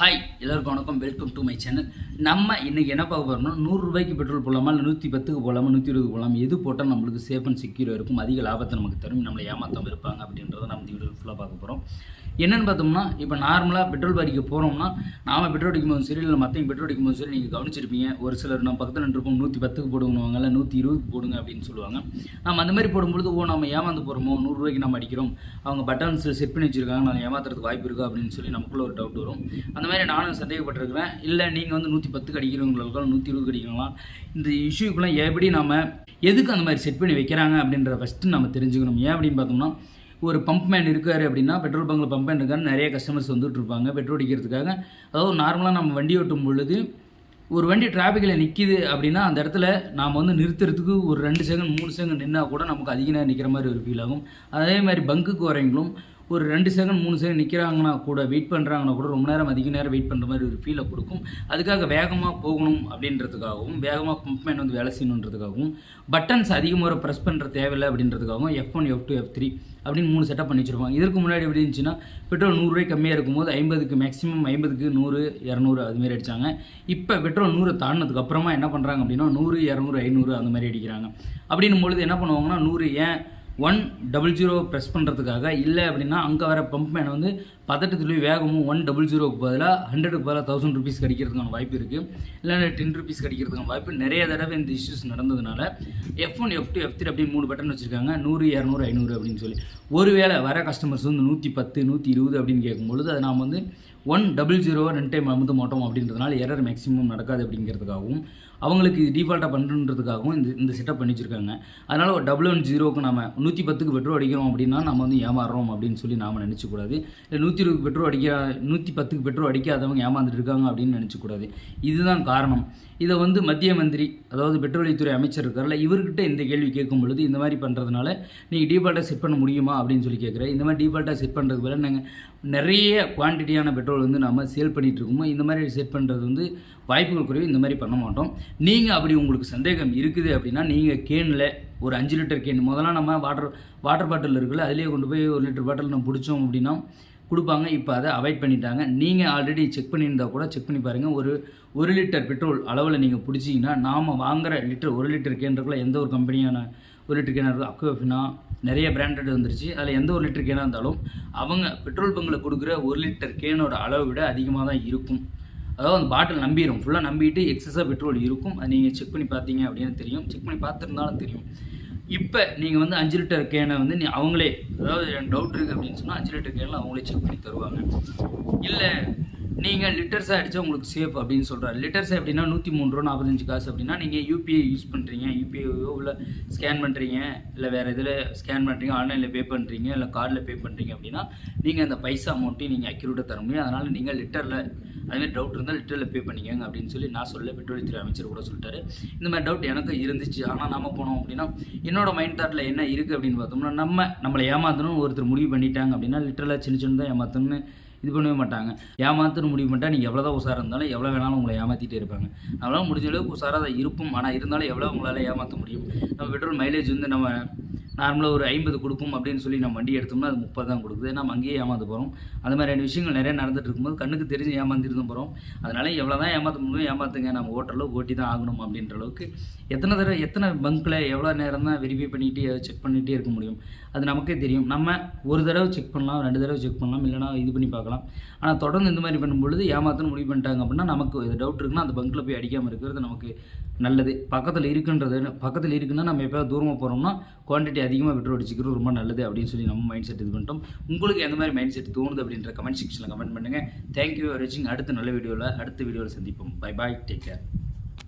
Hi எல்லோருக்கும் வணக்கம். Welcome to my channel நம்ம இன்னைக்கு என்ன பார்க்க போகிறோம்னா நூறுரூபாய்க்கு பெட்ரோல் போடலாமா இல்லை நூற்றி பத்துக்கு போகலாமா நூற்றி இருபது போகலாம் எது போட்டால் நம்மளுக்கு சேஃப் அண்ட் செக்யூராக இருக்கும். அதிக லாபத்தை நமக்கு தரும். நம்மளை ஏமாத்தாம இருப்பாங்க அப்படின்றத நம்ம இந்த வீடியோ ஃபுல்லாக பார்க்க போகிறோம் என்னென்னு பார்த்தோம்னா இப்போ நார்மலாக பெட்ரோல் பாடிக்க போகிறோம்னா நாம் பெட்ரோல் அடிக்கும்போது சரி இல்லை மற்றவங்க பெட்ரோல் அடிக்கும்போது சரி நீங்கள் கவனிச்சிருப்பீங்க. ஒரு சிலர் நம்ம பக்கத்தில் நின்றுப்போம் நூற்றி பத்துக்கு போடுவாங்க இல்லை நூற்றி இருபதுக்கு போடுங்க அப்படின்னு சொல்லுவாங்க. நம்ம அந்த மாதிரி போடும்பொழுது ஓ நம்ம ஏமாந்து போகிறோமோ நூறுரூவாய்க்கு நம்ம அடிக்கிறோம். அவங்க பட்டன்ஸ் செட் பண்ணி வச்சிருக்காங்க நான் ஏமாத்துறதுக்கு வாய்ப்பு இருக்கா அப்படின்னு சொல்லி நமக்குள்ள ஒரு டவுட் வரும். அந்த மாதிரி நானும் சந்தேகப்பட்டிருக்கிறேன். இல்லை நீங்கள் வந்து நூற்றி பத்துக்கு அடிக்கிறவங்களுக்கு நூற்றி இருபதுக்கு அடிக்கலாம். இந்த இஷ்யூக்கெல்லாம் எப்படி நம்ம எதுக்கு அந்த மாதிரி செட் பண்ணி வைக்கிறாங்க அப்படின்ற ஃபஸ்ட்டு நம்ம தெரிஞ்சுக்கணும். ஏன் அப்படின்னு பார்த்தோம்னா ஒரு பம்ப் மேன் இருக்கார் அப்படின்னா பெட்ரோல் பங்கில் பம்ப் மேன் இருக்காரு நிறைய கஸ்டமர்ஸ் வந்துட்டு இருப்பாங்க. பெட்ரோல் அடிக்கிறதுக்காக. அதாவது நார்மலாக நம்ம வண்டி ஓட்டும் பொழுது ஒரு வண்டி டிராஃபிக்கில் நிற்கிது அப்படின்னா அந்த இடத்துல நாம் வந்து நிறுத்துறதுக்கு ஒரு ரெண்டு செகண்ட் மூணு செகண்ட் நின்னா கூட நமக்கு அதிக நேரம் நிற்கிற மாதிரி ஒரு ஃபீல் ஆகும். அதே மாதிரி பங்குக்கு வரவங்களும் ஒரு ரெண்டு செகண்ட் மூணு செகண்ட் நிற்கிறாங்கன்னா கூட வெயிட் பண்ணுறாங்கன்னா கூட ரொம்ப நேரம் அதிக நேரம் வெயிட் பண்ணுற மாதிரி ஒரு ஃபீலை கொடுக்கும். அதுக்காக வேகமாக போகணும் அப்படின்றதுக்காகவும் வேகமாக பம்ப் மேன் வந்து வேலை செய்யணுன்றதுக்காகவும் பட்டன்ஸ் அதிகமாக ப்ரெஸ் பண்ணுற தேவையில்லை அப்படின்றதுக்காகவும் F one F two F three அப்படின்னு மூணு செட்டப் பண்ணி வச்சுருப்பாங்க. இதற்கு முன்னாடி எப்படி இருந்துச்சுன்னா பெட்ரோல் நூறுரூவாய் கம்மியாக இருக்கும்போது ஐம்பதுக்கு மேக்ஸிமம் ஐம்பதுக்கு நூறு இரநூறு அதுமாரி அடித்தாங்க இப்போ பெட்ரோல் நூறு தாண்டினதுக்கு அப்புறமா என்ன பண்ணுறாங்க அப்படின்னா நூறு இரநூறு ஐநூறு அந்த மாதிரி அடிக்கிறாங்க. அப்படின்னும் பொழுது என்ன பண்ணுவாங்கன்னா நூறு ஏன் ஒன் டபுள் ஜீரோ ப்ரெஸ் பண்ணுறதுக்காக இல்லை அப்படின்னா அங்கே வர பம்ப் மேனை வந்து பதட்டத்துலேயும் வேகமும் ஒன் டபுள் ஜீரோக்கு பதிலாக ஹண்ட்ரடுக்கு பதிலாக தௌசண்ட் ருபீஸ் கிடைக்கிறதுக்கான வாய்ப்பு இருக்குது இல்லைன்னா டென் ருபீஸ் கிடைக்கிறதுக்கான வாய்ப்பு நிறைய தடவை இந்த இஷ்யூஸ் நடந்ததுனால F one F two F three அப்படின்னு மூணு பட்டன் வச்சுருக்காங்க. நூறு இரநூறு ஐநூறு அப்படின்னு சொல்லி. ஒருவேளை வர கஸ்டமர்ஸ் வந்து நூற்றி பத்து நூற்றி இருபது அப்படின்னு கேட்கும்பொழுது அதை நாம் வந்து ஒன் டபுள் ஜீரோ ரெண்டு டைம் அமுத்த மாட்டோம் அப்படின்றதுனால எரர் மேக்ஸிமம் நடக்காது அப்படிங்கிறதுக்காகவும் அவங்களுக்கு இது டிஃபால்ட்டாக பண்ணுறதுக்காகவும் இந்த இந்த செட்டப் பண்ணி வச்சிருக்காங்க. அதனால் ஒரு டபுள் ஒன் ஜீரோவுக்கு நம்ம நூற்றி பத்துக்கு பெட்ரோல் அடிக்கிறோம் அப்படின்னா நம்ம வந்து ஏமாறுறோம் அப்படின்னு சொல்லி நாம் நினச்சக்கூடாது. இல்லை நூற்றி இருபது பெட்ரோல் அடிக்க நூற்றி பத்துக்கு பெட்ரோல் அடிக்காதவங்க ஏமாந்துட்டு இருக்காங்க அப்படின்னு நினச்சக்கூடாது. இதுதான் காரணம். இதை வந்து மத்திய மந்திரி அதாவது பெட்ரோலியத்துறை அமைச்சர் இருக்கார்ல இவர்கிட்ட இந்த கேள்வி கேட்கும் பொழுது இந்த மாதிரி பண்ணுறதுனால நீங்கள் டிஃபால்ட்டாக செட் பண்ண முடியுமா அப்படின்னு சொல்லி கேட்குறேன் இந்த மாதிரி டிஃபால்ட்டாக செட் பண்ணுறது பதிலாக நாங்கள் நிறைய குவான்டிட்டியான பெட்ரோல் வந்து நம்ம சேல் பண்ணிகிட்டு இருக்கோமோ இந்த மாதிரி செட் பண்ணுறது வந்து வாய்ப்புகள் குறைவு இந்த மாதிரி பண்ண மாட்டோம். நீங்கள் அப்படி உங்களுக்கு சந்தேகம் இருக்குது அப்படின்னா நீங்கள் கேனில் ஒரு அஞ்சு லிட்டர் கேன் முதல்ல நம்ம வாட்டர் வாட்டர் பாட்டில் இருக்குல்ல அதிலேயே கொண்டு போய் ஒரு லிட்டர் பாட்டில் நம்ம பிடிச்சோம் அப்படின்னா கொடுப்பாங்க. இப்போ அதை அவாய்ட் பண்ணிட்டாங்க. நீங்கள் ஆல்ரெடி செக் பண்ணியிருந்தா கூட செக் பண்ணி பாருங்கள் ஒரு ஒரு லிட்டர் பெட்ரோல் அளவில் நீங்கள் பிடிச்சிங்கன்னா நாம் வாங்குற லிட்டர் ஒரு லிட்டர் கேன்றக்குள்ள எந்த ஒரு கம்பெனியான ஒரு லிட்டர் கேனாக இருக்குது அக்வஃபினா நிறைய பிராண்டட் வந்துருச்சு. அதில் எந்த ஒரு லிட்டர் கேனாக இருந்தாலும் அவங்க பெட்ரோல் பங்கில் கொடுக்குற ஒரு லிட்டர் கேனோட அளவை விட அதிகமாக தான் இருக்கும். அதாவது அந்த பாட்டில் நம்பிடும் ஃபுல்லாக நம்பிட்டு எக்ஸஸாக பெட்ரோல் இருக்கும். அது நீங்கள் செக் பண்ணி பார்த்தீங்க அப்படின்னு தெரியும். செக் பண்ணி பார்த்துருந்தாலும் தெரியும். இப்போ நீங்கள் வந்து அஞ்சு லிட்டர் கேனை வந்து நீ அவங்களே அதாவது டவுட் இருக்குது அப்படின்னு சொன்னால் அஞ்சு லிட்டர் கேனில் அவங்களே செக் பண்ணி தருவாங்க. இல்லை நீங்கள் லிட்டர்ஸாக அடித்தா உங்களுக்கு சேஃப் அப்படின்னு சொல்கிறார் லிட்டர்ஸ் எப்படின்னா நூற்றி மூணு ரூபா நாற்பத்தஞ்சு காசு அப்படின்னா நீங்கள் யூபிஐ யூஸ் பண்ணுறீங்க யூபிஐயோ இல்லை ஸ்கேன் பண்ணுறீங்க இல்லை வேறு இதில் ஸ்கேன் பண்ணுறீங்க ஆன்லைனில் பே பண்ணுறீங்க இல்லை கார்டில் பே பண்ணுறீங்க அப்படின்னா நீங்கள் அந்த பைசா அமௌண்ட்டையும் நீங்கள் அக்யூரேட்டாக தர முடியும். அதனால் நீங்கள் லிட்டரில் அதுமாதிரி டவுட் இருந்தால் லிட்டரில் பே பண்ணிக்கங்க அப்படின்னு சொல்லி நான் சொல்ல பெட்ரோலியத்துறை அமைச்சர் கூட சொல்லிட்டாரு. இந்த மாதிரி டவுட் எனக்கும் இருந்துச்சு. ஆனால் நம்ம போனோம் அப்படின்னா என்னோட மைண்ட் தாட்டில் என்ன இருக்குது அப்படின்னு பார்த்தோம்னா நம்ம நம்மளை ஏமாற்றணும் ஒருத்தர் முடிவு பண்ணிட்டாங்க அப்படின்னா லிட்டரில் சின்ன சின்னதாக ஏமாற்றணும்னு இது பண்ணவே மாட்டாங்க. ஏமாத்துன்னு முடிவு பண்ணிட்டா நீங்கள் எவ்வளோ தான் உசாராக இருந்தாலும் எவ்வளோ வேணாலும் உங்களை ஏமாற்றிட்டே இருப்பாங்க. நம்மளால் முடிஞ்ச அளவுக்கு உசாராக தான் இருப்போம். ஆனால் இருந்தாலும் எவ்வளோ உங்களால் ஏமாற்ற முடியும்? நம்ம பெட்ரோல் மைலேஜ் வந்து நம்ம நார்மலாக ஒரு ஐம்பது கொடுக்கும் அப்படின்னு சொல்லி நம்ம வண்டி எடுத்தோம்னா அது முப்பது தான் கொடுக்குது. நம்ம அங்கேயே ஏமாந்து போகிறோம் அந்த மாதிரியான விஷயங்கள் நிறைய நடந்துட்டு இருக்கும்போது கண்ணுக்கு தெரிஞ்சு ஏமாந்துட்டு தான் போகிறோம் அதனால் எவ்வளோ தான் ஏமாற்ற முடியும் ஏமாத்துங்க. நம்ம ஓட்டளவு ஓட்டி தான் ஆகணும் அப்படின்ற அளவுக்கு எத்தனை தடவை எத்தனை பங்க்கில் எவ்வளோ நேரம் தான் வெரிஃபை பண்ணிகிட்டே செக் பண்ணிகிட்டே இருக்க முடியும்? அது நமக்கே தெரியும். நம்ம ஒரு தடவை செக் பண்ணலாம் ரெண்டு தடவை செக் பண்ணலாம் இல்லைனா இது பண்ணி பார்க்கலாம். ஆனால் தொடர்ந்து இந்த மாதிரி பண்ணும்பொழுது ஏமாத்தணும் முடிவு பண்ணிட்டாங்க அப்படின்னா நமக்கு டவுட் இருக்குன்னா அந்த பங்க்கில் போய் அடிக்காமல் இருக்கிறது நமக்கு நல்லது. பக்கத்தில் இருக்குன்றது பக்கத்தில் இருக்குன்னா நம்ம எப்போயாவது தூரமாக போகிறோம்னா குவான்டிட்டி அதிகமாக பெட்ரோல் அடிச்சுக்கிறது ரொம்ப நல்லது அப்படின்னு சொல்லி நம்ம மைண்ட் செட் இது பண்ணிட்டோம். உங்களுக்கு எந்த மாதிரி மைண்ட் செட் தோணுது அப்படின்ற கமெண்ட் செக்ஷனில் கமெண்ட் பண்ணுங்கள் தேங்க்யூ ஃபார் வாட்சிங் அடுத்த நல்ல வீடியோவில் அடுத்த வீடியோவில் சந்திப்போம். Bye bye take care